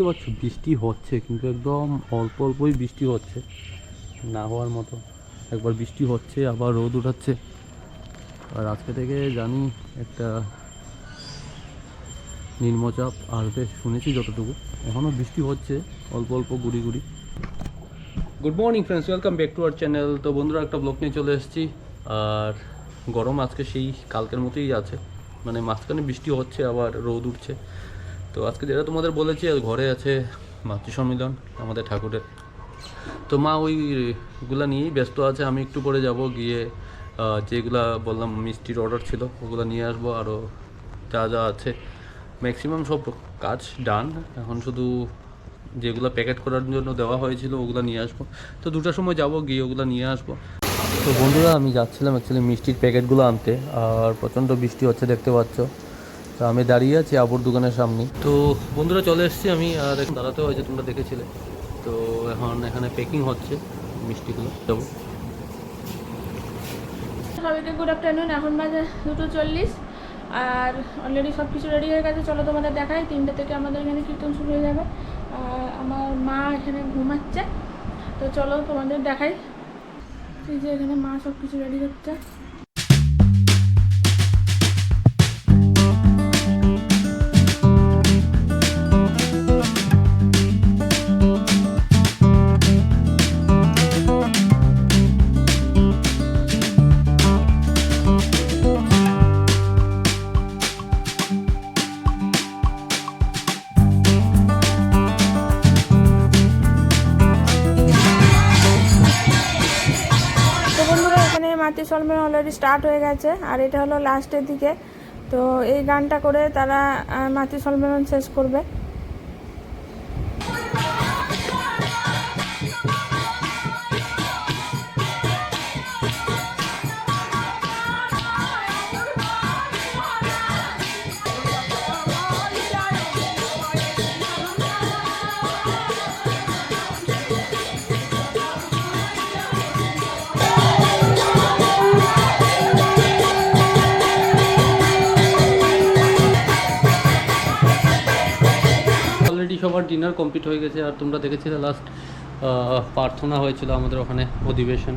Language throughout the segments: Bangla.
দেখতে পাচ্ছ, বৃষ্টি হচ্ছে, কিন্তু একদম অল্প অল্পই বৃষ্টি হচ্ছে। না হওয়ার মতো। একবার বৃষ্টি হচ্ছে, আবার রোদ উঠাচ্ছে। আর আজকে থেকে জানি একটা নিম্নচাপ আসবে, শুনেছি যতটুকু। এখনও বৃষ্টি হচ্ছে, অল্প অল্প গুড়ি গুড়ি। Good morning friends welcome back to our channel তো বন্ধুরা, একটা ব্লগ নিয়ে চলে এসেছি। আর গরম আজকে সেই কালকের মতোই আছে। মানে মাঝখানে বৃষ্টি হচ্ছে, আবার রোদ উঠছে। তো আজকে যেটা তোমাদের বলেছি ঘরে আছে মাতৃ সম্মিলন আমাদের ঠাকুরের। তো মা ওইগুলা নিয়েই ব্যস্ত আছে, আমি একটু পরে যাব গিয়ে যেগুলা বললাম মিষ্টির অর্ডার ছিল, ওগুলো নিয়ে আসব আরও যা যা আছে। ম্যাক্সিমাম সব কাজ ডান এখন শুধু যেগুলো প্যাকেট করার জন্য দেওয়া হয়েছিল, ওগুলো নিয়ে আসব। তো দুটার সময় যাব গিয়ে ওগুলো নিয়ে আসব। তো বন্ধুরা, আমি যাচ্ছিলাম অ্যাকচুয়ালি মিষ্টির প্যাকেটগুলো আনতে, আর প্রচণ্ড বৃষ্টি হচ্ছে, দেখতে পাচ্ছ। তো আমি দাঁড়িয়ে আছি আবুর দোকানের সামনে। তো বন্ধুরা চলে এসেছি আমি আর এখন দাঁড়াতে হয়েছে তোমরা দেখেছিলে। তো এখন এখানে প্যাকিং হচ্ছে মিষ্টিগুলো। যাব। সবাইকে গুড আফটারনুন এখন বাজে দুটো চল্লিশ আর অলরেডি সব কিছু রেডি হয়ে গেছে চলো তোমাদের দেখাই তিনটে থেকে আমাদের এখানে কীর্তন শুরু হয়ে যাবে। আর আমার মা এখানে ঘুমাচ্ছে তো চলো তোমাদের দেখাই। এই যে এখানে মা সব কিছু রেডি করছে। মাতৃ সম্মেলন অলরেডি স্টার্ট হয়ে গেছে, আর এটা হলো লাস্টের দিকে। তো এই গানটা করে তারা মাতৃ সম্মেলন শেষ করবে। সবার ডিনার কমপ্লিট হয়ে গেছে আর তোমরা দেখেছিলে লাস্ট প্রার্থনা হয়েছিল আমাদের ওখানে অধিবেশন।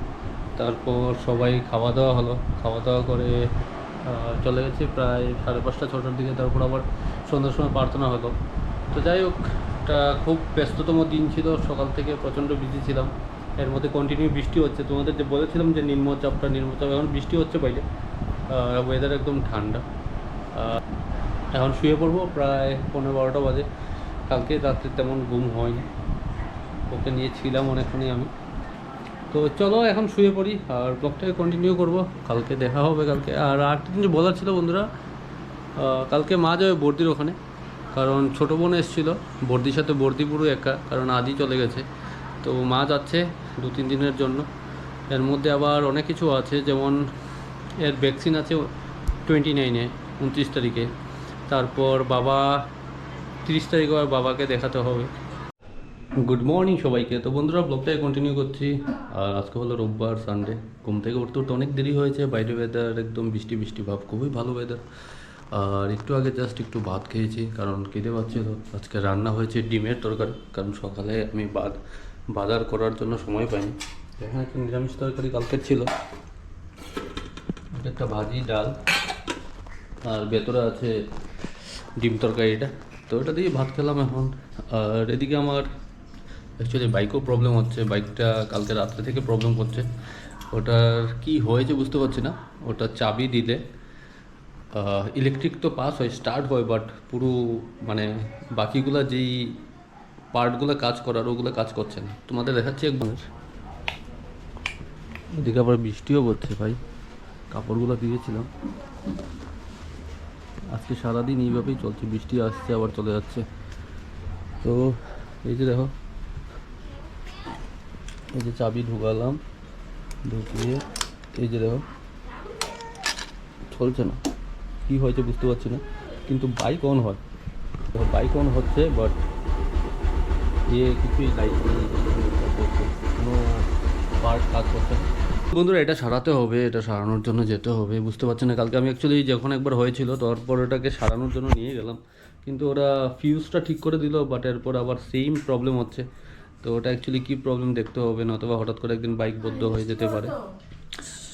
তারপর সবাই খাওয়া দাওয়া হলো। খাওয়া দাওয়া করে চলে গেছে প্রায় সাড়ে পাঁচটা, ছটার দিকে। তারপর আবার সন্ধ্যার সময় প্রার্থনা হলো। তো যাই হোক, একটা খুব ব্যস্ততম দিন ছিল। সকাল থেকে প্রচণ্ড বিজি ছিলাম। এর মধ্যে কন্টিনিউ বৃষ্টি হচ্ছে। তোমাদের যে বলেছিলাম যে নিম্নচাপটা, নিম্নচাপ, এখন বৃষ্টি হচ্ছে বাইরে। ওয়েদার একদম ঠান্ডা। এখন শুয়ে পড়ব প্রায় পনেরো বারোটা বাজে। কালকে রাত্রে তেমন ঘুম হয়নি। ওকে নিয়ে ছিলাম অনেকক্ষণই আমি। তো চলো এখন শুয়ে পড়ি, আর ব্লগটাকে কন্টিনিউ করব। কালকে দেখা হবে কালকে। আর আরেকটা জিনিস বলার ছিল বন্ধুরা কালকে মা যাবে বর্দির ওখানে, কারণ ছোটো বোন এসেছিল। বর্দির সাথে বর্দি পুরো একা, কারণ আদি চলে গেছে। তো মা যাচ্ছে দু তিন দিনের জন্য। এর মধ্যে আবার অনেক কিছু আছে, যেমন এর ভ্যাকসিন আছে টোয়েন্টি নাইনে উনত্রিশ তারিখে। তারপর বাবা তিরিশ তারিখ আবার বাবাকে দেখাতে হবে। গুড মর্নিং সবাইকে। তো বন্ধুরা ব্লগটাই কন্টিনিউ করছি। আর আজকে হলো রোববার সানডে ঘুম থেকে উঠতে উঠতে অনেক দেরি হয়েছে। বাইরে ওয়েদার একদম বৃষ্টি বৃষ্টি ভাব, খুবই ভালো ওয়েদার আর একটু আগে জাস্ট একটু ভাত খেয়েছি, কারণ খেতে পাচ্ছিল। আজকে রান্না হয়েছে ডিমের তরকারি, কারণ সকালে আমি বাদ বাজার করার জন্য সময় পাইনি। এখানে একটা নিরামিষ তরকারি কালকের ছিল। একটা ভাজি, ডাল। আর ভেতরে আছে ডিম তরকারিটা তো ওটা দিয়ে ভাত খেলাম এখন। আর এদিকে আমার অ্যাকচুয়ালি বাইকও প্রবলেম হচ্ছে। বাইকটা কালকে রাত্রে থেকে প্রবলেম করছে। ওটার কি হয়েছে বুঝতে পারছি না। ওটা চাবি দিলে ইলেকট্রিক তো পাস হয় স্টার্ট হয় বাট পুরো মানে বাকিগুলো যেই পার্টগুলো কাজ করার, ওগুলো কাজ করছে না। তোমাদের দেখাচ্ছি একবার। এদিকে আবার বৃষ্টিও পড়ছে ভাই। কাপড়গুলো দিয়েছিলাম আজকে সারাদিন এইভাবেই চলছে, বৃষ্টি আসছে, আবার চলে যাচ্ছে। তো এই যে দেখো, এই যে চাবি ঢুকালাম, ঢুকিয়ে এই যে দেখো, চলছে না। কী হয়েছে বুঝতে পারছি না, কিন্তু বাইক অন হয়। বাইক অন হচ্ছে বাট ইয়ে কিছুই লাইট কোনো পার্ট কাজ করছে না। বন্ধুরা এটা সারাতে হবে এটা সারানোর জন্য যেতে হবে বুঝতে পারছি না। কালকে আমি অ্যাকচুয়ালি যখন একবার হয়েছিল তারপর ওটাকে সারানোর জন্য নিয়ে গেলাম। কিন্তু ওরা ফিউজটা ঠিক করে দিল বাট এরপর আবার সেম প্রবলেম হচ্ছে। তো ওটা অ্যাকচুয়ালি কী প্রবলেম দেখতে হবে নতুবা হঠাৎ করে একদিন বাইক বদ্ধ হয়ে যেতে পারে।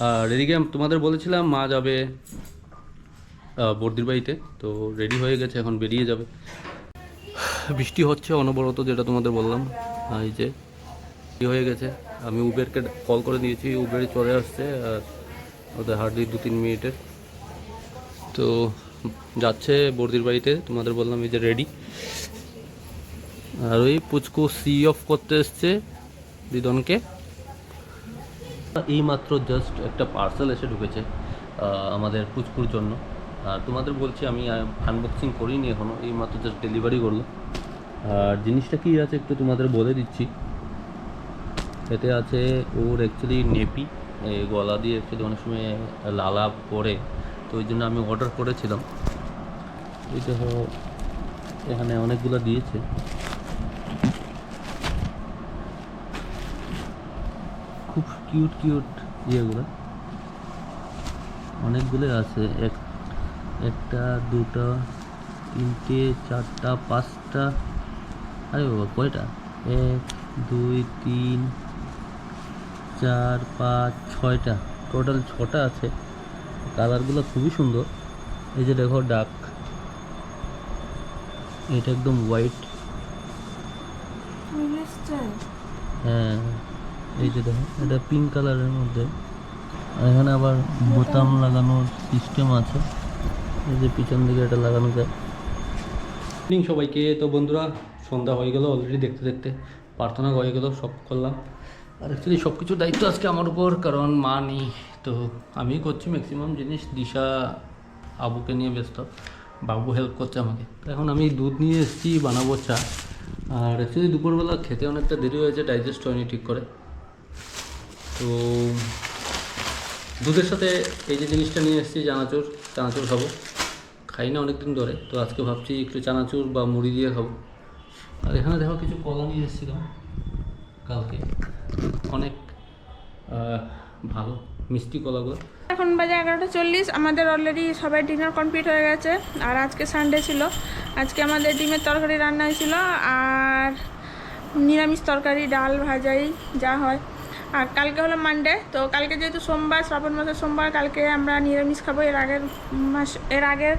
আর এদিকে তোমাদের বলেছিলাম মা যাবে বর্দির বাড়িতে। তো রেডি হয়ে গেছে এখন বেরিয়ে যাবে। বৃষ্টি হচ্ছে অনবরত যেটা তোমাদের বললাম। এই যে হয়ে গেছে? আমি উবেরকে কল করে দিয়েছি উবের চলে আসছে, আর ওদের হার্ডলি দু তিন মিনিটের। তো যাচ্ছে বর্দির বাড়িতে, তোমাদের বললাম এই যে রেডি আর ওই পুচকু সি অফ করতে এসছে, দিদনকে। এই মাত্র জাস্ট একটা পার্সেল এসে ঢুকেছে আমাদের পুচকুর জন্য। আর তোমাদের বলছি, আমি আনবক্সিং করিনি এখনও এই মাত্র জাস্ট ডেলিভারি করল আর জিনিসটা কি আছে একটু তোমাদের বলে দিচ্ছি। এতে আছে ওর অ্যাকচুয়ালি নেপি গলা দিয়ে অ্যাকচুয়ালি অনেক সময় লালা পরে তো ওই জন্য আমি অর্ডার করেছিলাম। দেখো, এখানে অনেকগুলো দিয়েছে। খুব কিউট কিউট ইয়েগুলো। অনেকগুলো আছে, এক, একটা, দুটো, তিনটে, চারটা, পাঁচটা। আরে বাবা, কয়টা? এক, দুই, তিন চার, পাঁচ, ছয়টা। টোটাল ছটা আছে। কালারগুলো খুবই সুন্দর। এই যে দেখো ডাক এটা একদম হোয়াইট হ্যাঁ এই যে দেখো, এটা পিঙ্ক কালারের মধ্যে। এখানে আবার বোতাম লাগানোর সিস্টেম আছে। এই যে পিছন দিকে এটা লাগানো যায়। সবাইকে। তো বন্ধুরা, সন্ধ্যা হয়ে গেল অলরেডি দেখতে দেখতে। প্রার্থনা হয়ে গেল, সব করলাম। আর অ্যাকচুয়ালি সব কিছুর দায়িত্ব আজকে আমার উপর, কারণ মা নেই। তো আমি করছি ম্যাক্সিমাম জিনিস, দিশা আবুকে নিয়ে ব্যস্ত, বাবু হেল্প করছে আমাকে। এখন আমি দুধ নিয়ে এসেছি, বানাবো চা। আর অ্যাকচুয়ালি দুপুরবেলা খেতে অনেকটা দেরি হয়েছে ডাইজেস্ট হয়নি ঠিক করে। তো দুধের সাথে এই যে জিনিসটা নিয়ে এসেছি, চানাচুর চানাচুর খাব। খাই না অনেকদিন ধরে, তো আজকে ভাবছি একটু চানাচুর বা মুড়ি দিয়ে খাব। আর এখানে দেখো কিছু কলা নিয়ে এসেছিলাম। কালকে। অনেক ভালো, মিষ্টি কলাগুলো এখন বাজে এগারোটা চল্লিশ, আমাদের অলরেডি সবাই ডিনার কমপ্লিট হয়ে গেছে। আর আজকে সানডে ছিল। আজকে আমাদের ডিমের তরকারি রান্না হয়েছিল আর নিরামিষ তরকারি, ডাল ভাজাই, যা হয়। আর কালকে হলো মানডে তো কালকে যেহেতু সোমবার, শ্রাবণ মাসের সোমবার, কালকে আমরা নিরামিষ খাব। এর আগের মাস, এর আগের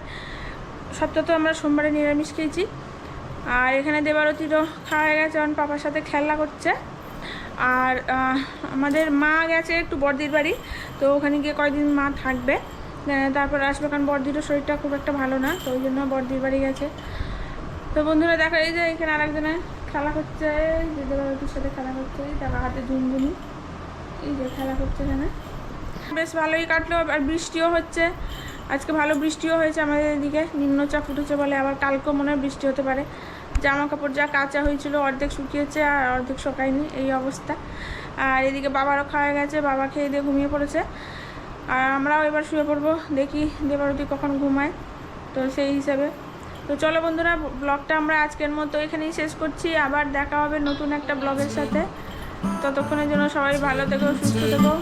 সপ্তাহ তো আমরা সোমবারে নিরামিষ খেয়েছি। আর এখানে দেবারতিরও খাওয়া হয়ে গেছে কারণ পাপার সাথে খেলা করছে। আর আমাদের মা গেছে একটু বর্দির বাড়ি, তো ওখানে গিয়ে কয়েকদিন মা থাকবে। তারপর আসবে কারণ বর্দিরও শরীরটা খুব একটা ভালো না, তো ওই জন্য বর্দির বাড়ি গেছে। তো বন্ধুরা দেখা, এই যে এখানে আরেকজনে খেলা করছে যে দেবারতির সাথে খেলা করছে দেখা হাতে ঝুনঝুনি, এই যে খেলা করছে এখানে। বেশ ভালোই কাটলো, আর বৃষ্টিও হচ্ছে, আজকে ভালো বৃষ্টিও হয়েছে আমাদের এদিকে, নিম্নচাপ উঠেছে বলে, আবার কালকেও মনে হয় বৃষ্টি হতে পারে। জামা কাপড় যা কাঁচা হয়েছিল, অর্ধেক শুকিয়েছে আর অর্ধেক শুকায়নি, এই অবস্থা। আর এদিকে বাবারও খাওয়া গেছে, বাবা খেয়ে দিয়ে ঘুমিয়ে পড়েছে। আর আমরাও এবার শুয়ে পড়ব, দেখি দেবারতি কখন ঘুমায়, তো সেই হিসাবে। তো চলো বন্ধুরা, ব্লগটা আমরা আজকের মতো এখানেই শেষ করছি। আবার দেখা হবে নতুন একটা ব্লগের সাথে। ততক্ষণের জন্য সবাই ভালো থেকো, সুস্থ থেকো।